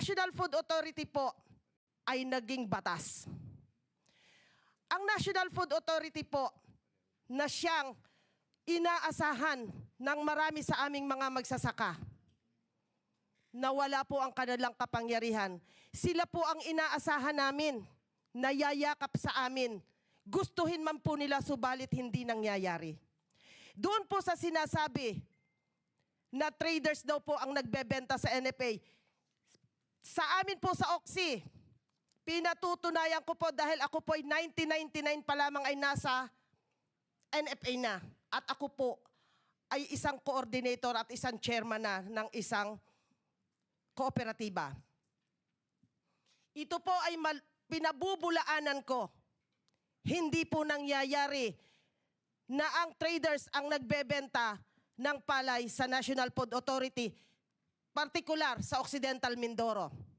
National Food Authority po ay naging batas. Ang National Food Authority po na siyang inaasahan ng marami sa aming mga magsasaka na wala po ang kanilang kapangyarihan. Sila po ang inaasahan namin na yayakap sa amin. Gustuhin man po nila subalit hindi nangyayari. Doon po sa sinasabi na traders daw po ang nagbebenta sa NFA. Sa amin po sa Oxy, pinatutunayan ko po dahil ako po ay 1999 pa lamang ay nasa NFA na. At ako po ay isang coordinator at isang chairman na ng isang kooperatiba. Ito po ay mal- pinabubulaanan ko. Hindi po nangyayari na ang traders ang nagbebenta ng palay sa National Food Authority, partikular sa Occidental Mindoro.